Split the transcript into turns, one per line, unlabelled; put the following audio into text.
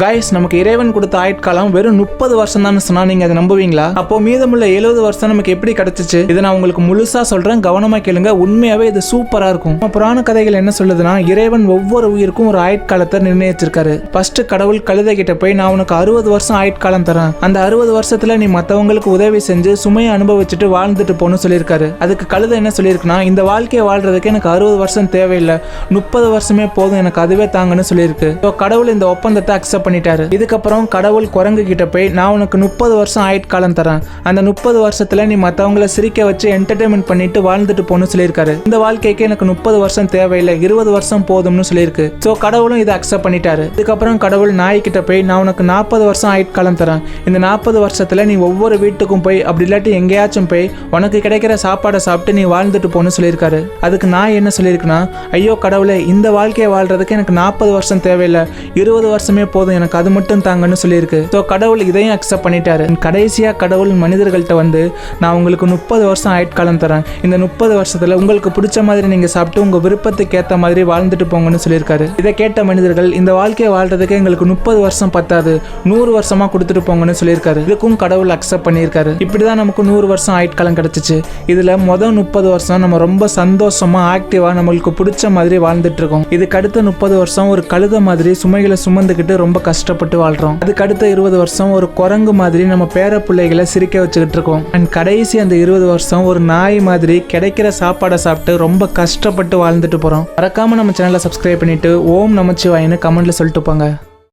Guys நமக்கு இறைவன் கொடுத்த ஆயுட்காலம் வெறும் முப்பது வருஷம் தான் சொன்னா நீங்க அதை நம்புவீங்களா? அப்போ மீதமுள்ள எழுபது வருஷம் நமக்கு எப்படி கிடைச்சிச்சு? இதை நான் உங்களுக்கு முழுசா சொல்றேன் கவனமா கேளுங்க. உண்மையாவே இது சூப்பரா இருக்கும். நம்ம புராண கதைகள் என்ன சொல்லுதுன்னா இறைவன் ஒவ்வொரு உயிருக்கும் ஒரு ஆயுட்காலத்தை நிர்ணயிச்சிருக்காரு. ஃபர்ஸ்ட் கடவுள் கழுதை கிட்ட போய் நான் உனக்கு அறுபது வருஷம் ஆயுட்காலம் தரேன். அந்த அறுபது வருஷத்துல நீ மத்தவங்களுக்கு உதவி செஞ்சு சுமையை அனுபவிச்சுட்டு வாழ்ந்துட்டு போகணும்னு சொல்லியிருக்காரு. அதுக்கு கழுதை என்ன சொல்லியிருக்குன்னா இந்த வாழ்க்கையை வாழ்றதுக்கு எனக்கு அறுபது வருஷம் தேவையில்லை. முப்பது வருஷமே போதும் எனக்கு அதுவே தாங்கன்னு சொல்லியிருக்கு. கடவுள் இந்த ஒப்பந்தத்தை அக்செப்ட் பண்ணிட்டாரு. இதுக்கப்புறம் கடவுள் குரங்கு கிட்ட போய் நான் உனக்கு முப்பது வருஷம் ஆயுட்காலம் தரேன். அந்த முப்பது வருஷத்துல நீ மத்தவங்கள சிரிக்க வச்சு என்டர்டைன்மெண்ட் பண்ணிட்டு வாழ்ந்துட்டு போன்னு சொல்லியிருக்காரு. இந்த வாழ்க்கைக்கு எனக்கு முப்பது வருஷம் தேவையில்லை. இருபது வருஷம் போதும்னு சொல்லியிருக்கு. ஸோ கடவுளும் இதை அக்செப்ட் பண்ணிட்டாரு. இதுக்கப்புறம் கடவுள் நாய் கிட்ட போய் நான் உனக்கு நாற்பது வருஷம் ஆயுட்காலம் தரேன். இந்த நாற்பது வருஷத்துல நீ ஒவ்வொரு வீட்டுக்கும் போய் அப்படி இல்லாட்டி எங்கேயாச்சும் போய் உனக்கு கிடைக்கிற சாப்பாடை சாப்பிட்டு நீ வாழ்ந்துட்டு போன்னு சொல்லியிருக்காரு. அதுக்கு நான் என்ன சொல்லியிருக்குன்னா ஐயோ கடவுளே இந்த வாழ்க்கையை வாழ்றதுக்கு எனக்கு நாற்பது வருஷம் தேவையில்லை. இருபது வருஷமே போதும். எனக்கு அது மட்டும் தாங்கன்னு சொல்லியிருக்கு. ஸோ கடவுள் இதையும் அக்செப்ட் பண்ணிட்டாரு. கடைசியாக கடவுள் மனிதர்கள்ட்ட வந்து நான் உங்களுக்கு முப்பது வருஷம் ஆயுட்காலம் தரேன். இந்த முப்பது வருஷத்துல உங்களுக்கு பிடிச்ச மாதிரி நீங்க சாப்பிட்டு உங்க விருப்பத்துக்கு ஏற்ற மாதிரி வாழ்ந்துட்டு போங்கன்னு சொல்லியிருக்காரு. இதை கேட்ட மனிதர்கள் இந்த வாழ்க்கையை வாழ்றதுக்கு எங்களுக்கு முப்பது வருஷம் பத்தாது. நூறு வருஷமா கொடுத்துட்டு போங்கன்னு சொல்லியிருக்காரு. இதுக்கும் கடவுள் அக்செப்ட் பண்ணியிருக்காரு. இப்படிதான் நமக்கு நூறு வருஷம் ஆயுட்காலம் கிடச்சிச்சு. இதுல மொதல் முப்பது வருஷம் நம்ம ரொம்ப சந்தோஷமா ஆக்டிவா நம்மளுக்கு பிடிச்ச மாதிரி வாழ்ந்துட்டு இருக்கோம். இதுக்கு அடுத்த முப்பது வருஷம் ஒரு கழுத மாதிரி சுமைகளை சுமந்துக்கிட்டு ரொம்ப கஷ்டப்பட்டு வாழ்றோம். அதுக்கு அடுத்த இருபது வருஷம் ஒரு குரங்கு மாதிரி நம்ம பேர பிள்ளைகளை சிரிக்க வச்சுக்கிட்டு இருக்கோம். அண்ட் கடைசி அந்த இருபது வருஷம் ஒரு நாய் மாதிரி கிடைக்கிற சாப்பாடை சாப்பிட்டு ரொம்ப கஷ்டப்பட்டு வாழ்ந்துட்டு போறோம். மறக்காம நம்ம சேனலை சப்ஸ்கிரைப் பண்ணிட்டு ஓம் நமச்சிவாயின்னு கமெண்ட்ல சொல்லிட்டு போங்க.